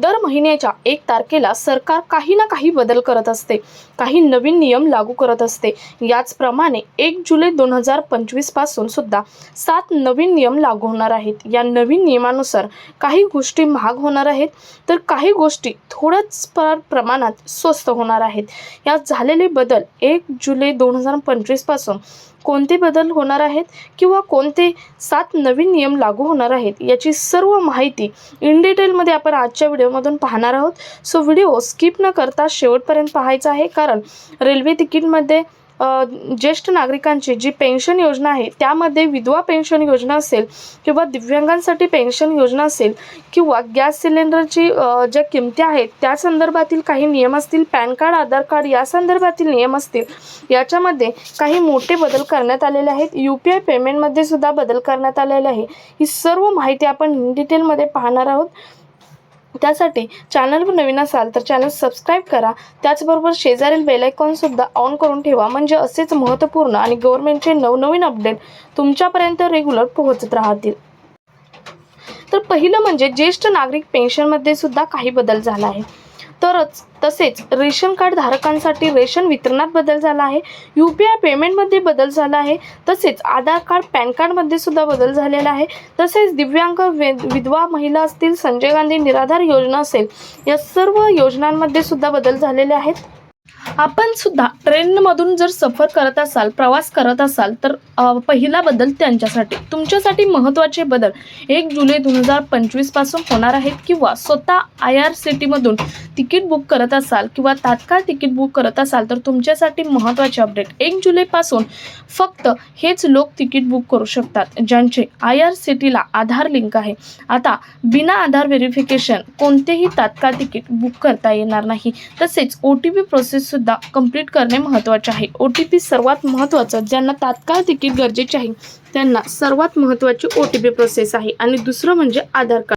दर महिन्याच्या एक तारखेला सरकार काही ना काही बदल करत असते. काही नवीन नियम लागू करत असते. याचप्रमाणे एक जुलै दोन हजार पंचवीसपासून सुद्धा सात नवीन नियम लागू होणार आहेत. या नवीन नियमानुसार काही गोष्टी महाग होणार आहेत तर काही गोष्टी थोड्याच प्रमाणात स्वस्त होणार आहेत. यात झालेले बदल एक जुलै दोन हजार पंचवीसपासून कोणते बदल होणार आहेत किंवा कोणते सात नवीन नियम लागू होणार आहेत याची सर्व माहिती इन डिटेलमध्ये आपण आजच्या व्हिडिओमधून पाहणार आहोत. सो व्हिडिओ स्किप न करता शेवटपर्यंत पाहायचा आहे. कारण रेल्वे तिकीटमध्ये ज्येष्ठ नागरिकांची जी पेन्शन योजना आहे त्यामध्ये विधवा पेन्शन योजना असेल किंवा दिव्यांगांसाठी पेन्शन योजना असेल किंवा गॅस सिलेंडरची ज्या किमती आहेत त्या संदर्भातील काही नियम असतील पॅन कार्ड आधार कार्ड या संदर्भातील नियम असतील याच्यामध्ये काही मोठे बदल करण्यात आलेले आहेत. यू पी आय पेमेंटमध्ये सुद्धा बदल करण्यात आलेले आहे. ही सर्व माहिती आपण डिटेलमध्ये पाहणार आहोत. त्यासाठी चॅनलवर नवीन असाल तर चॅनल सबस्क्राईब करा. त्याचबरोबर शेजारील बेलायकॉनसुद्धा ऑन करून ठेवा. म्हणजे असेच महत्त्वपूर्ण आणि गव्हर्नमेंटचे नवनवीन अपडेट तुमच्यापर्यंत रेग्युलर पोहोचत राहतील. तर पहिलं म्हणजे ज्येष्ठ नागरिक पेन्शनमध्ये सुद्धा काही बदल झाला आहे. तरच तसेच रेशन कार्ड धारकांसाठी रेशन वितरणात बदल झाला आहे यू पी आय पेमेंटमध्ये बदल झाला आहे तसेच आधार कार्ड पॅन कार्डमध्ये सुद्धा बदल झालेला आहे. तसेच दिव्यांग विधवा महिला असतील संजय गांधी निराधार योजना असेल या सर्व योजनांमध्ये सुद्धा बदल झालेले आहेत. आपण सुद्धा ट्रेनमधून जर सफर करत असाल प्रवास करत असाल तर पहिला बदल त्यांच्यासाठी. तुमच्यासाठी महत्त्वाचे बदल एक जुलै दोन हजार पंचवीसपासून होणार आहेत किंवा स्वतः आय आर सी टीमधून तिकीट बुक करत असाल किंवा तात्काळ तिकीट बुक करत असाल तर तुमच्यासाठी महत्त्वाचे अपडेट. एक जुलैपासून फक्त हेच लोक तिकीट बुक करू शकतात ज्यांचे आय आर सी टीला आधार लिंक आहे. आता बिना आधार व्हेरिफिकेशन कोणतेही तात्काळ तिकीट बुक करता येणार नाही. तसेच ओ टी पी प्रोसेससुद्धा कंप्लीट करणे महत्त्वाचे आहे. ओ टी पी सर्वात महत्त्वाचं ज्यांना तात्काळ तिकीट गरजेचे आहे त्यांना सर्वात महत्त्वाची ओ टी पी प्रोसेस आहे. आणि दुसरं म्हणजे आधार कार्ड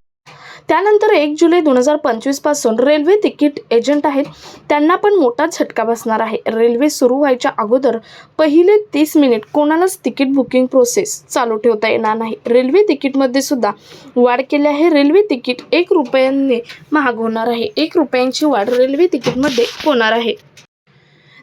त्यानंतर एक जुलै दोन हजार पंचवीसपासून रेल्वे तिकीट एजंट आहेत. त्यांना पण मोठा झटका बसणार आहे. रेल्वे सुरू व्हायच्या अगोदर पहिले तीस मिनिट कोणालाच तिकीट बुकिंग प्रोसेस चालू ठेवता येणार नाही. रेल्वे तिकीटमध्ये सुद्धा वाढ केली आहे. रेल्वे तिकीट एक रुपयांनी महाग होणार आहे. एक रुपयांची वाढ रेल्वे तिकीटमध्ये होणार आहे.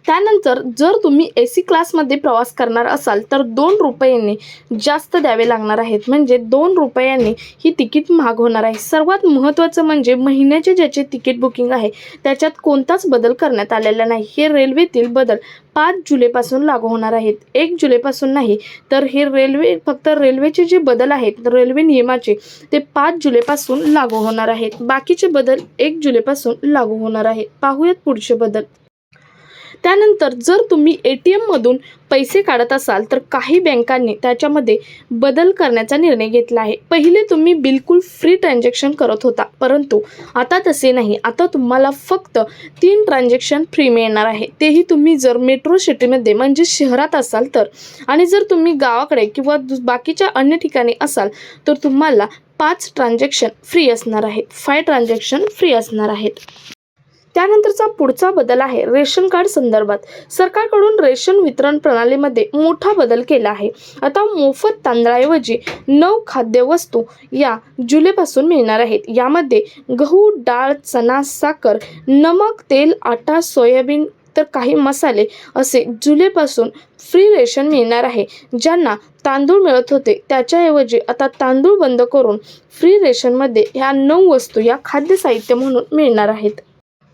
त्यानंतर जर तुम्ही ए सी क्लासमध्ये प्रवास करणार असाल तर दोन रुपयांनी जास्त द्यावे लागणार आहेत. म्हणजे दोन रुपयांनी ही तिकीट महाग होणार आहे. सर्वात महत्त्वाचं म्हणजे महिन्याचे ज्याचे तिकीट बुकिंग आहे त्याच्यात कोणताच बदल करण्यात आलेला नाही. हे रेल्वेतील बदल पाच जुलैपासून लागू होणार आहेत. एक जुलैपासून नाही तर हे रेल्वे फक्त रेल्वेचे जे बदल आहेत रेल्वे नियमाचे ते पाच जुलैपासून लागू होणार आहेत. बाकीचे बदल एक जुलैपासून लागू होणार आहेत. पाहूयात पुढचे बदल. त्यानंतर जर तुम्ही ए टी एममधून पैसे काढत असाल तर काही बँकांनी त्याच्यामध्ये बदल करण्याचा निर्णय घेतला आहे. पहिले तुम्ही बिलकुल फ्री ट्रान्झॅक्शन करत होता परंतु आता तसे नाही. आता तुम्हाला फक्त तीन ट्रान्झॅक्शन फ्री मिळणार आहे. तेही तुम्ही जर मेट्रो सिटीमध्ये म्हणजे शहरात असाल तर. आणि जर तुम्ही गावाकडे किंवा दु- बाकीच्या अन्य ठिकाणी असाल तर तुम्हाला पाच ट्रान्झॅक्शन फ्री असणार आहेत. फाय ट्रान्झॅक्शन फ्री असणार आहेत. त्यानंतरचा पुढचा बदल आहे रेशन कार्ड संदर्भात. सरकारकडून रेशन वितरण प्रणालीमध्ये मोठा बदल केला आहे. आता मोफत तांदळाऐवजी नऊ खाद्यवस्तू या जुलैपासून मिळणार आहेत. यामध्ये गहू डाळ चणा साखर नमक तेल आटा सोयाबीन तर काही मसाले असे जुलैपासून फ्री रेशन मिळणार आहे. ज्यांना तांदूळ मिळत होते त्याच्याऐवजी आता तांदूळ बंद करून फ्री रेशनमध्ये ह्या नऊ वस्तू या खाद्य साहित्य म्हणून मिळणार आहेत.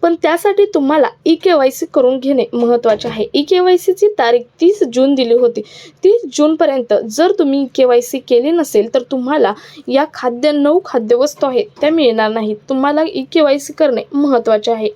पण त्यासाठी तुम्हाला ई के वाय सी करून घेणे महत्त्वाचे आहे. ई के वाय सीची तारीख तीस जून दिली होती. तीस जूनपर्यंत जर तुम्ही ई के वाय सी केली नसेल तर तुम्हाला या खाद्य नऊ खाद्यवस्तू आहेत त्या मिळणार नाहीत. तुम्हाला ई के वाय सी करणे महत्त्वाचे आहे.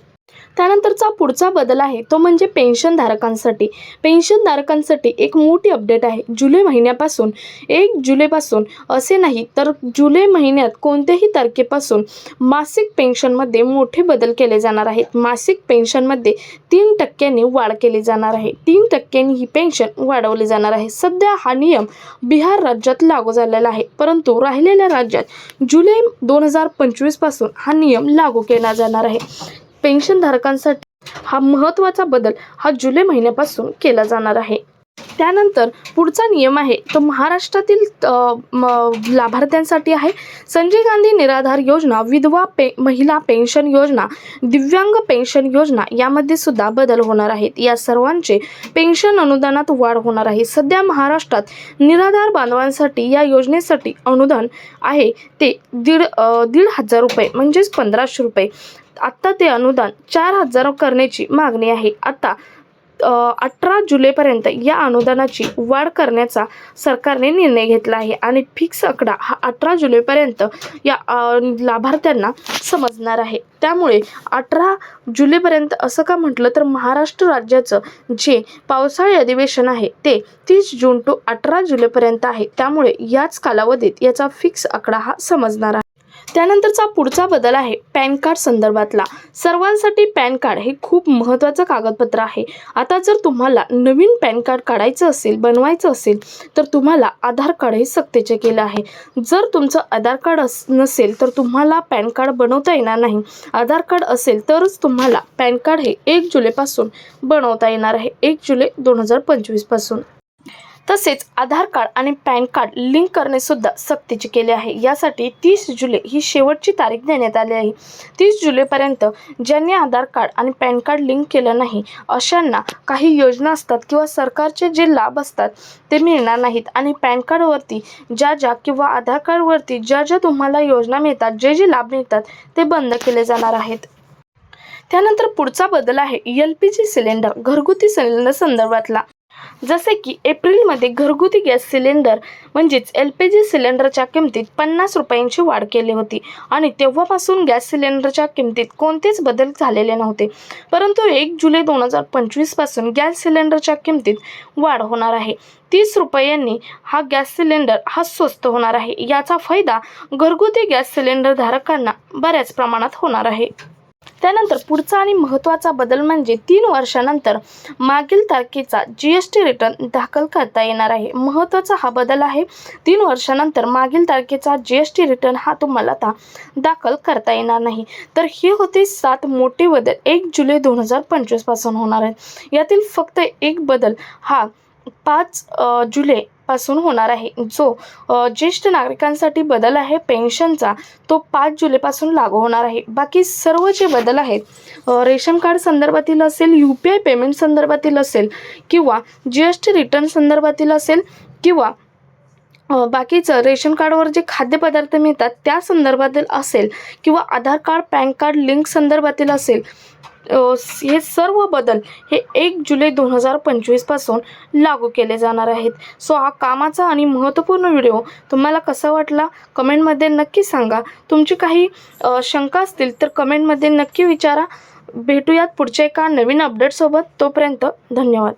त्यानंतरचा पुढचा बदल आहे तो म्हणजे पेन्शनधारकांसाठी पेन्शनधारकांसाठी एक मोठी अपडेट आहे. जुलै महिन्यापासून एक जुलैपासून असे नाही तर जुलै महिन्यात कोणत्याही तारखेपासून मासिक पेन्शनमध्ये मोठे बदल केले जाणार आहेत. मासिक पेन्शनमध्ये तीन टक्क्यांनी वाढ केली जाणार आहे. तीन टक्क्यांनी ही पेन्शन वाढवली जाणार आहे. सध्या हा नियम बिहार राज्यात लागू झालेला आहे. परंतु राहिलेल्या राज्यात जुलै दोन हजार पंचवीसपासून हा नियम लागू केला जाणार आहे. पेन्शनधारकांसाठी हा महत्त्वाचा बदल हा जुलै महिन्यापासून केला जाणार आहे. त्यानंतर पुढचा नियम आहे तो महाराष्ट्रातील म- लाभार्थ्यांसाठी आहे. संजय गांधी निराधार योजना विधवा पे महिला पेन्शन योजना दिव्यांग पेन्शन योजना यामध्ये सुद्धा बदल होणार आहेत. या सर्वांचे पेन्शन अनुदानात वाढ होणार आहे. सध्या महाराष्ट्रात निराधार बांधवांसाठी या योजनेसाठी अनुदान आहे ते दीड दीड हजार रुपये म्हणजेच पंधराशे रुपये. आत्ता ते अनुदान चार हजार करण्याची मागणी आहे. आता अठरा जुलैपर्यंत या अनुदानाची वाढ करण्याचा सरकारने निर्णय घेतला आहे. आणि फिक्स आकडा हा अठरा जुलैपर्यंत या लाभार्थ्यांना समजणार आहे. त्यामुळे अठरा जुलैपर्यंत असं का म्हटलं तर महाराष्ट्र राज्याचं जे पावसाळी अधिवेशन आहे ते तीस जून टू अठरा जुलैपर्यंत आहे. त्यामुळे याच कालावधीत याचा फिक्स आकडा हा समजणार आहे. त्यानंतरचा पुढचा बदल आहे पॅन कार्ड संदर्भातला. सर्वांसाठी पॅन कार्ड हे खूप महत्त्वाचं कागदपत्र आहे. आता जर तुम्हाला नवीन पॅन कार्ड काढायचं असेल बनवायचं असेल तर तुम्हाला आधार कार्ड हे सक्तीचे केलं आहे. जर तुमचं आधार कार्ड अस नसेल तर तुम्हाला पॅन कार्ड बनवता येणार नाही. आधार कार्ड असेल तरच तुम्हाला पॅन कार्ड हे एक जुलैपासून बनवता येणार आहे. एक जुलै दोन हजार पंचवीसपासून. तसेच आधार कार्ड आणि पॅन कार्ड लिंक करणे सुद्धा सक्तीचे केले आहे. यासाठी तीस जुलै ही शेवटची तारीख देण्यात आली आहे. तीस जुलैपर्यंत ज्यांनी आधार कार्ड आणि पॅन कार्ड लिंक केलं नाही अशांना काही योजना असतात किंवा सरकारचे जे लाभ असतात ते मिळणार नाहीत. आणि पॅन कार्डवरती ज्या ज्या किंवा आधार कार्डवरती ज्या ज्या तुम्हाला योजना मिळतात जे जे लाभ मिळतात ते बंद केले जाणार आहेत. त्यानंतर पुढचा बदल आहे. एल पी जी सिलेंडर घरगुती सिलेंडर संदर्भातला जसे की एप्रिलमध्ये घरगुती गॅस सिलेंडर म्हणजेच एल पी जी सिलेंडरच्या किमतीत पन्नास रुपयांची वाढ केली होती. आणि तेव्हापासून गॅस सिलेंडरच्या किमतीत कोणतेच बदल झालेले नव्हते. परंतु एक जुलै दोन हजार पंचवीसपासून गॅस सिलेंडरच्या किमतीत वाढ होणार आहे. तीस रुपयांनी हा गॅस सिलेंडर हा स्वस्त होणार आहे. याचा फायदा घरगुती गॅस सिलेंडर धारकांना बऱ्याच प्रमाणात होणार आहे. त्यानंतर पुढचा आणि महत्त्वाचा बदल म्हणजे तीन वर्षानंतर मागील तारखेचा जी एस टी रिटर्न दाखल करता येणार आहे. महत्त्वाचा हा बदल आहे. तीन वर्षानंतर मागील तारखेचा जी एस टी रिटर्न हा तुम्हाला आता दाखल करता येणार नाही. तर हे होते सात मोठे बदल. एक जुलै दोन हजार पंचवीसपासून होणार आहेत. यातील फक्त एक बदल हा पाच जुलैपासून होणार आहे. जो ज्येष्ठ नागरिकांसाठी बदल आहे पेन्शनचा तो पाच जुलैपासून लागू होणार आहे. बाकी सर्व जे बदल आहेत रेशन कार्ड संदर्भातील असेल यू पी आय पेमेंट संदर्भातील असेल किंवा जी एस टी रिटर्न संदर्भातील असेल किंवा बाकीचं रेशन कार्डवर जे खाद्यपदार्थ मिळतात त्या संदर्भातील असेल किंवा Aadhaar card PAN card link संदर्भातील असेल हे सर्व बदल हे एक जुलै दोन हजार पंचवीसपासून लागू केले जाणार आहेत. सो हा कामाचा आणि महत्त्वपूर्ण व्हिडिओ तुम्हाला कसा वाटला? कमेंटमध्ये नक्की सांगा. तुमची काही शंका असतील तर कमेंटमध्ये नक्की विचारा. भेटूयात पुढच्या एका नवीन अपडेटसोबत तोपर्यंत धन्यवाद.